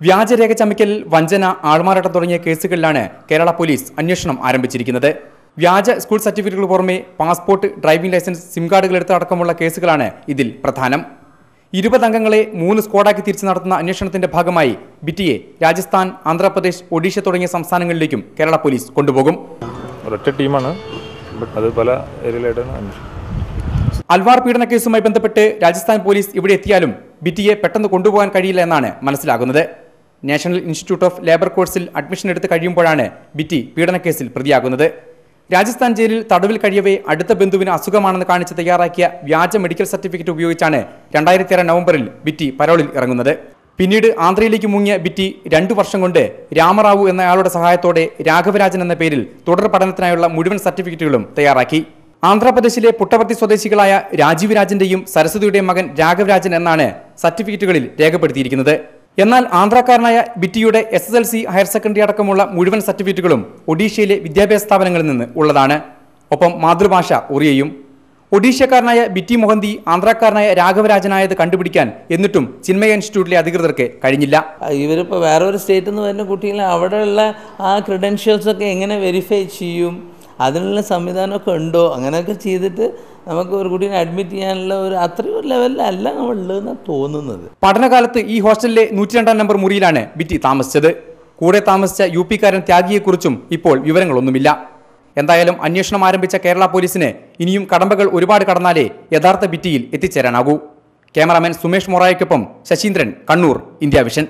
വ്യാജരേഖ ചമയ്ക്കൽ വഞ്ചന ആൾമാറാട്ടം തുടങ്ങിയ കേസുകളിലാണ് കേരള പോലീസ് അന്വേഷണം ആരംഭിച്ചിരിക്കുന്നത്. വ്യാജ സ്കൂൾ സർട്ടിഫിക്കറ്റുകൾ പുറമെ പാസ്പോർട്ട് ഡ്രൈവിംഗ് ലൈസൻസ് സിം കാർഡുകൾ എടുത്തടക്കമുള്ള കേസുകളാണ് ഇതിൽ പ്രധാനം. ഇരുപത് അംഗങ്ങളെ മൂന്ന് സ്ക്വാഡാക്കി തിരിച്ചു നടത്തുന്ന അന്വേഷണത്തിന്റെ ഭാഗമായി ബിറ്റിയെ രാജസ്ഥാൻ ആന്ധ്രാപ്രദേശ് ഒഡീഷ തുടങ്ങിയ സംസ്ഥാനങ്ങളിലേക്കും കേരള പോലീസ് കൊണ്ടുപോകും. ഒരൊറ്റ ടീമാണ്. അത് പല ഏരിയയിലായിട്ടാണ് അന്വേഷണം അൽവാർ പീഡന കേസുമായി ബന്ധപ്പെട്ട് രാജസ്ഥാൻ പോലീസ് ഇവിടെ എത്തിയാലും ബിറ്റിയെ പെട്ടെന്ന് കൊണ്ടുപോകാൻ കഴിയില്ല എന്നാണ് മനസ്സിലാകുന്നത്. നാഷണൽ ഇൻസ്റ്റിറ്റ്യൂട്ട് ഓഫ് ലേബർ കോഴ്സിൽ അഡ്മിഷൻ എടുത്ത് കഴിയുമ്പോഴാണ് ബിറ്റി പീഡനക്കേസിൽ പ്രതിയാകുന്നത്. രാജസ്ഥാൻ ജയിലിൽ തടവിൽ കഴിയവേ അടുത്ത ബന്ധുവിന് അസുഖമാണെന്ന് കാണിച്ച് തയ്യാറാക്കിയ വ്യാജ മെഡിക്കൽ സർട്ടിഫിക്കറ്റ് ഉപയോഗിച്ചാണ് രണ്ടായിരത്തി ആറ് നവംബറിൽ ബിറ്റി പരോളിൽ ഇറങ്ങുന്നത്. പിന്നീട് ആന്ധ്രയിലേക്ക് മുങ്ങിയ ബിറ്റി രണ്ടു വർഷം കൊണ്ട് രാമറാവു എന്നയാളുടെ സഹായത്തോടെ രാഘവരാജൻ എന്ന പേരിൽ തുടർ പഠനത്തിനായുള്ള മുഴുവൻ സർട്ടിഫിക്കറ്റുകളും തയ്യാറാക്കി. ആന്ധ്രാപ്രദേശിലെ പുട്ടപർത്തി സ്വദേശികളായ രാജീവ് രാജന്റെയും സരസ്വതിയുടെയും മകൻ രാഘവരാജൻ എന്നാണ് സർട്ടിഫിക്കറ്റുകളിൽ രേഖപ്പെടുത്തിയിരിക്കുന്നത്. എന്നാൽ ആന്ധ്രാക്കാരനായ ബിറ്റിയുടെ S S L C higher secondary അടക്കമുള്ള മുഴുവൻ സർട്ടിഫിക്കറ്റുകളും ഒഡീഷയിലെ വിദ്യാഭ്യാസ സ്ഥാപനങ്ങളിൽ നിന്ന് ഉള്ളതാണ്. ഒപ്പം മാതൃഭാഷ ഒറിയയും ഒഡീഷക്കാരനായ ബിറ്റി മൊഹന്തി ആന്ധ്രാക്കാരനായ രാഘവരാജനായത് കണ്ടുപിടിക്കാൻ എന്നിട്ടും ചിന്മയ ഇൻസ്റ്റിറ്റ്യൂട്ടിലെ അധികൃതർക്ക് കഴിഞ്ഞില്ല. ഇവരിപ്പോൾ വേറെ ഒരു സ്റ്റേറ്റിൽ നിന്ന് വരുന്ന കുട്ടികളെ അവിടെയുള്ള ആ ക്രെഡൻഷ്യൽസ് ഒക്കെ എങ്ങനെ വെരിഫൈ ചെയ്യും? അതിനുള്ള സംവിധാനമൊക്കെ ഉണ്ടോ? അങ്ങനെയൊക്കെ ചെയ്തിട്ട് നമുക്ക് ഒരു കുട്ടീനെ അഡ്മിറ്റ് ചെയ്യാനുള്ള ഒരു അത്രയും ലെവലിലല്ല നമ്മളുള്ളതെന്നാണ് തോന്നുന്നത്. പഠനകാലത്ത് ഈ ഹോസ്റ്റലിലെ നൂറ്റി രണ്ടാം നമ്പർ മുറിയിലാണ് ബിറ്റി താമസിച്ചത്. കൂടെ താമസിച്ച യു പിക്കാരൻ ത്യാഗിയെക്കുറിച്ചും ഇപ്പോൾ വിവരങ്ങളൊന്നുമില്ല. എന്തായാലും അന്വേഷണം ആരംഭിച്ച കേരള പോലീസിന് ഇനിയും കടമ്പകൾ ഒരുപാട് കടന്നാലേ യഥാർത്ഥ ബിറ്റിയിൽ എത്തിച്ചേരാനാകൂ. ക്യാമറാമാൻ സുമേഷ് മൊറായക്കൊപ്പം ശശീന്ദ്രൻ കണ്ണൂർ ഇന്ത്യ വിഷൻ.